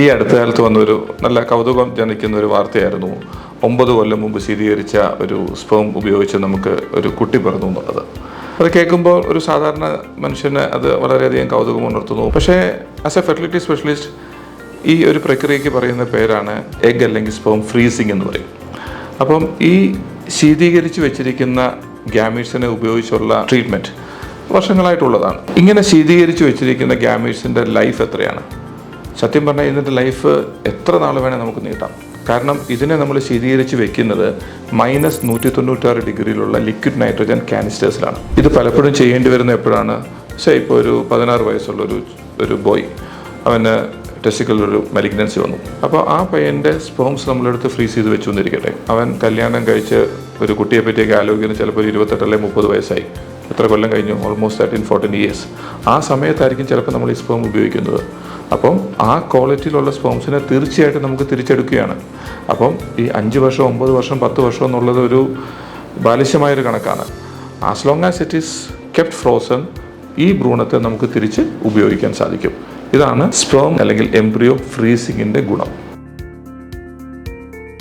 ഈ അടുത്ത കാലത്ത് വന്നൊരു നല്ല കൗതുകം ജനിക്കുന്ന ഒരു വാർത്തയായിരുന്നു. ഒമ്പത് കൊല്ലം മുമ്പ് ശീതീകരിച്ച ഒരു സ്പേം ഉപയോഗിച്ച് നമുക്ക് ഒരു കുട്ടി പിറന്നു എന്നുള്ളത്. അത് കേൾക്കുമ്പോൾ ഒരു സാധാരണ മനുഷ്യന് അത് വളരെയധികം കൗതുകം ഉണർത്തുന്നു. പക്ഷേ ആസ് എ ഫെർട്ടിലിറ്റി സ്പെഷ്യലിസ്റ്റ് ഈ ഒരു പ്രക്രിയയ്ക്ക് പറയുന്ന പേരാണ് എഗ് അല്ലെങ്കിൽ സ്പേം ഫ്രീസിങ് എന്ന് പറയും. അപ്പം ഈ ശീതീകരിച്ച് വെച്ചിരിക്കുന്ന ഗ്യാമീഴ്സിനെ ഉപയോഗിച്ചുള്ള ട്രീറ്റ്മെന്റ് വർഷങ്ങളായിട്ടുള്ളതാണ്. ഇങ്ങനെ ശീതീകരിച്ച് വെച്ചിരിക്കുന്ന ഗ്യാമീഴ്സിന്റെ ലൈഫ് എത്രയാണ്? സത്യം പറഞ്ഞാൽ ഇതിന്റെ ലൈഫ് എത്ര നാൾ വേണേൽ നമുക്ക് നീട്ടാം. കാരണം ഇതിനെ നമ്മൾ ശീതീകരിച്ച് വെക്കുന്നത് മൈനസ് നൂറ്റി തൊണ്ണൂറ്റാറ് ഡിഗ്രിയിലുള്ള ലിക്വിഡ് നൈട്രജൻ കാനിസ്റ്റേഴ്സിലാണ് ഇത് പലപ്പോഴും ചെയ്യേണ്ടി വരുന്ന എപ്പോഴാണ്? പക്ഷേ ഇപ്പോൾ ഒരു പതിനാറ് വയസ്സുള്ള ഒരു ഒരു ബോയ് അവന് ടെസ്റ്റിക്കലൊരു മലിഗ്നൻസി വന്നു. അപ്പോൾ ആ പയ്യന്റെ സ്പോംസ് നമ്മളെടുത്ത് ഫ്രീസ് ചെയ്ത് വെച്ചു എന്നിരിക്കട്ടെ അവൻ കല്യാണം കഴിച്ച് ഒരു കുട്ടിയെ പറ്റിയൊക്കെ ആലോചിക്കുന്ന. ചിലപ്പോൾ ഒരു ഇരുപത്തെട്ട് അല്ലെങ്കിൽ മുപ്പത് വയസ്സായി. എത്ര കൊല്ലം കഴിഞ്ഞു? ഓൾമോസ്റ്റ് തേർട്ടീൻ ഫോർട്ടീൻ ഇയേഴ്സ് ആ സമയത്തായിരിക്കും ചിലപ്പോൾ നമ്മൾ ഈ സ്പോം ഉപയോഗിക്കുന്നത്. അപ്പം ആ ക്വാളിറ്റിയിലുള്ള സ്പോംസിനെ തീർച്ചയായിട്ടും നമുക്ക് തിരിച്ചെടുക്കുകയാണ്. അപ്പം ഈ അഞ്ച് വർഷം ഒമ്പത് വർഷം പത്ത് വർഷം എന്നുള്ളത് ഒരു ബാലിശ്യമായൊരു കണക്കാണ്. As long as it is kept frozen ഈ ഭ്രൂണത്തെ നമുക്ക് തിരിച്ച് ഉപയോഗിക്കാൻ സാധിക്കും. ഇതാണ് സ്പേം അല്ലെങ്കിൽ എംബ്രിയോ ഫ്രീസിങ്ങിന്റെ ഗുണം.